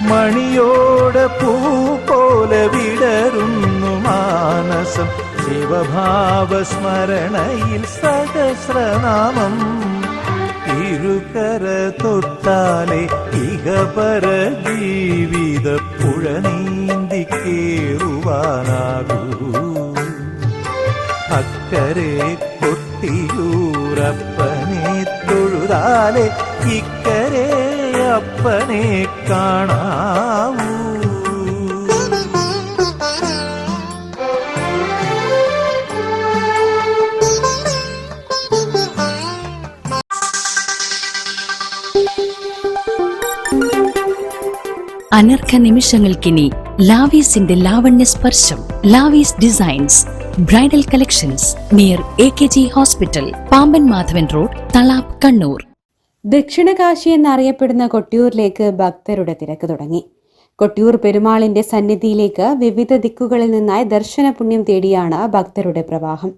മണിയോട പൂ പോലെ വിടരുന്നു മാനസം. ശിവഭാവസ്മരണയിൽ സഹസ്രനാമം. ഇരുകര തൊട്ടാലെ ഇഹപര ജീവിത പുഴ നീന്തി കേറുവാനാകൂ. അക്കരെ കൊട്ടിയൂറപ്പനെ തൊഴുതാലെ ഇക്കരെ അപ്പനെ കാണാവൂ. അനർഘ നിമിഷങ്ങൾക്കിനി ലാവീസിന്റെ ലാവണ്യ സ്പർശം Lavees designs bridal collections near A K G hospital Pamban Madhavan road Thalap Kannur. Dakshinakashi എന്നറിയപ്പെടുന്ന കൊട്ടിയൂരിലേക്ക് ഭക്തരുടെ തിരക്ക് തുടങ്ങി. കൊട്ടിയൂർ പെരുമാളിന്റെ സന്നിധിയിലേക്ക് വിവിധ ദിക്കുകളിൽ നിന്നായി ദർശന പുണ്യം തേടിയാണ് ഭക്തരുടെ പ്രവാഹം.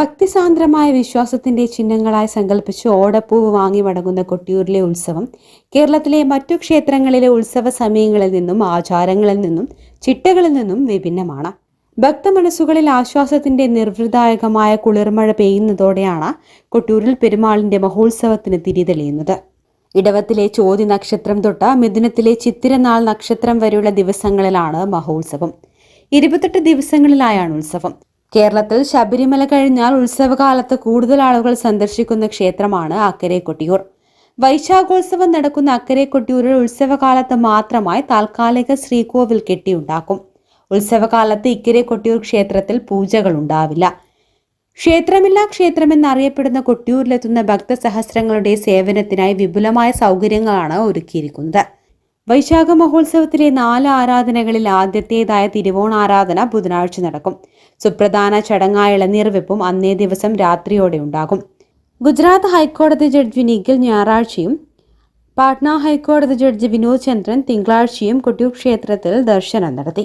ഭക്തിസാന്ദ്രമായ വിശ്വാസത്തിന്റെ ചിഹ്നങ്ങളായി സങ്കല്പിച്ച് ഓടപ്പൂവ് വാങ്ങി മടങ്ങുന്ന കൊട്ടിയൂരിലെ ഉത്സവം കേരളത്തിലെ മറ്റു ക്ഷേത്രങ്ങളിലെ ഉത്സവ സമയങ്ങളിൽ നിന്നും ആചാരങ്ങളിൽ നിന്നും ചിട്ടകളിൽ നിന്നും വിഭിന്നമാണ്. ഭക്തമനസ്സുകളിൽ ആശ്വാസത്തിന്റെ നിർവൃദായകമായ കുളിർമഴ പെയ്യുന്നതോടെയാണ് കൊട്ടിയൂരിൽ പെരുമാളിന്റെ മഹോത്സവത്തിന് തിരിതെളിയുന്നത്. ഇടവത്തിലെ ചോതി നക്ഷത്രം തൊട്ട മിഥുനത്തിലെ ചിത്തിരനാൾ നക്ഷത്രം വരെയുള്ള ദിവസങ്ങളിലാണ് മഹോത്സവം. ഇരുപത്തെട്ട് ദിവസങ്ങളിലായാണ് ഉത്സവം. കേരളത്തിൽ ശബരിമല കഴിഞ്ഞാൽ ഉത്സവകാലത്ത് കൂടുതൽ ആളുകൾ സന്ദർശിക്കുന്ന ക്ഷേത്രമാണ് അക്കരെ കൊട്ടിയൂർ വൈശാഖോത്സവം നടക്കുന്ന അക്കരെ കൊട്ടിയൂരിൽ ഉത്സവകാലത്ത് മാത്രമായി താൽക്കാലിക ശ്രീകോവിൽ കെട്ടിയുണ്ടാക്കും. ഉത്സവകാലത്ത് ഇക്കരെ കൊട്ടിയൂർ ക്ഷേത്രത്തിൽ പൂജകൾ ഉണ്ടാവില്ല. ക്ഷേത്രമില്ലാ ക്ഷേത്രമെന്നറിയപ്പെടുന്ന കൊട്ടിയൂരിലെത്തുന്ന ഭക്തസഹസ്രങ്ങളുടെ സേവനത്തിനായി വിപുലമായ സൗകര്യങ്ങളാണ് ഒരുക്കിയിരിക്കുന്നത്. വൈശാഖ മഹോത്സവത്തിലെ നാല് ആരാധനകളിൽ ആദ്യത്തേതായ തിരുവോണ ആരാധന ബുധനാഴ്ച നടക്കും. സുപ്രധാന ചടങ്ങായ ഇളനീർവെപ്പും അന്നേ ദിവസം രാത്രിയോടെ ഉണ്ടാകും. ഗുജറാത്ത് ഹൈക്കോടതി ജഡ്ജി നിഖിൽ ഞായറാഴ്ചയും പാട്ന ഹൈക്കോടതി ജഡ്ജി വിനോദ് ചന്ദ്രൻ തിങ്കളാഴ്ചയും കൊട്ടിയൂർ ക്ഷേത്രത്തിൽ ദർശനം നടത്തി.